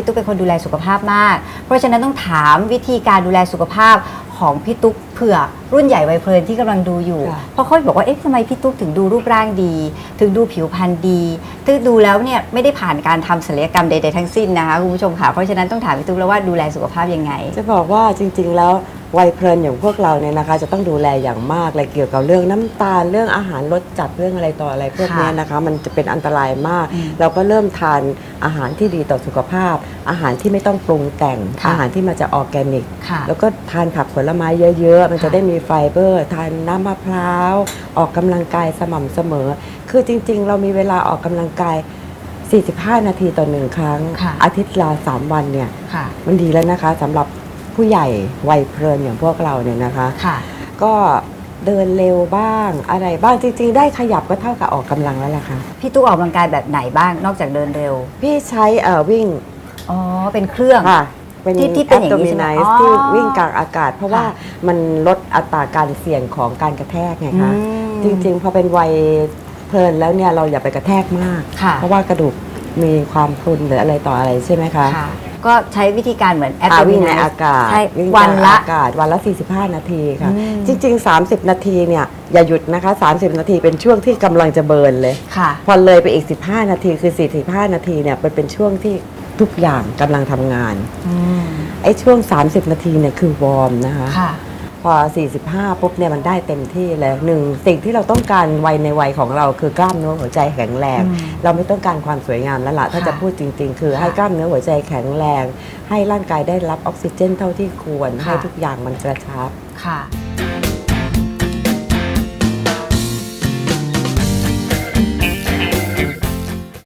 พี่ตุ๊กเป็นคนดูแลสุขภาพมาก เพราะฉะนั้นต้องถามวิธีการดูแลสุขภาพของพี่ตุ๊กเผื่อรุ่นใหญ่วัยเพลินที่กำลังดูอยู่ค่ะเพราะเขาบอกว่าเอ๊ะทำไมพี่ตุ๊กถึงดูรูปร่างดี ถึงดูผิวพรรณดีถึงดูแล้วเนี่ยไม่ได้ผ่านการทำศัลยกรรมใดๆทั้งสิ้นนะคะคุณผู้ชมค่ะเพราะฉะนั้นต้องถามพี่ตุ๊กแล้วว่าดูแลสุขภาพยังไง จะบอกว่าจริง ๆ แล้ว วัยเพลินอย่างพวกเราเนี่ยนะคะ จะต้องดูแลอย่างมากเลยเกี่ยวกับเรื่องน้ำตาลเรื่องอาหารรสจัดเรื่องอะไรต่ออะไรพวกเนี้ยนะคะ มันจะเป็นอันตรายมากอืมเราก็เริ่มทานอาหารที่ดีต่อสุขภาพ อาหารที่ไม่ต้องปรุงแต่งค่ะอาหารที่มาจากออร์แกนิกค่ะแล้วก็ทานผักผลไม้เยอะๆ มันจะค่ะได้มีไฟเบอร์ ทานน้ำมะพร้าว ออกกำลังกายสม่ำเสมอ คือจริง ๆ เรามีเวลาออกกำลังกาย45 นาทีต่อหนึ่งครั้งค่ะอาทิตย์ละ3วันเนี่ยค่ะมันดีแล้วนะคะสำหรับ ผู้ใหญ่วัยเพลินอย่างพวกเราเนี่ยนะคะ ค่ะ ก็เดินเร็วบ้างอะไรบ้างจริงๆ ได้ขยับก็เท่ากับออกกำลังแล้วล่ะค่ะ พี่ตุ๊กออกกำลังกายแบบไหนบ้างนอกจากเดินเร็ว พี่ใช้เอ่อวิ่งอ๋อ เป็นเครื่อง ค่ะเป็นที่ที่เป็นอย่างนี้ใช่ไหม abdominized อ๋อที่วิ่งกลางอากาศ เพราะว่าค่ะมันลดอัตราการเสี่ยงของการกระแทกไงคะอืมจริงๆพอเป็นวัยเพลินแล้วเนี่ยเราอย่าไปกระแทกมาก ค่ะ เพราะว่ากระดูกมีความพรุนหรืออะไรต่ออะไรใช่ไหมคะ ค่ะ ก็ใช้วิธีการเหมือนแอปอ่าวิ่งในอากาศใช่วิ่งวันกางละอากาศวันละ 45 นาทีค่ะอืมจริง ๆ 30 นาทีเนี่ยอย่าหยุดนะคะ 30 นาทีเป็นช่วงที่กำลังจะเบิร์นเลยค่ะพอเลยไปอีก 15 นาทีคือ 45 นาทีเนี่ยมันเป็นช่วงที่ทุกอย่างกำลังทำงานอืมไอ้ช่วง 30 นาทีเนี่ยคือวอร์มนะคะค่ะ พอ 45 ปุ๊บเนี่ยมันได้เต็มที่เลยหนึ่งสิ่งที่เราต้องการวัยในวัยของเราคือกล้ามเนื้อหัวใจแข็งแรงอืมเราไม่ต้องการความสวยงามแล้วล่ะถ้าค่ะจะพูดจริง ๆ คือค่ะให้กล้ามเนื้อหัวใจแข็งแรง ให้ร่างกายได้รับออกซิเจนเท่าที่ควรค่ะให้ทุกอย่างมันกระชับค่ะ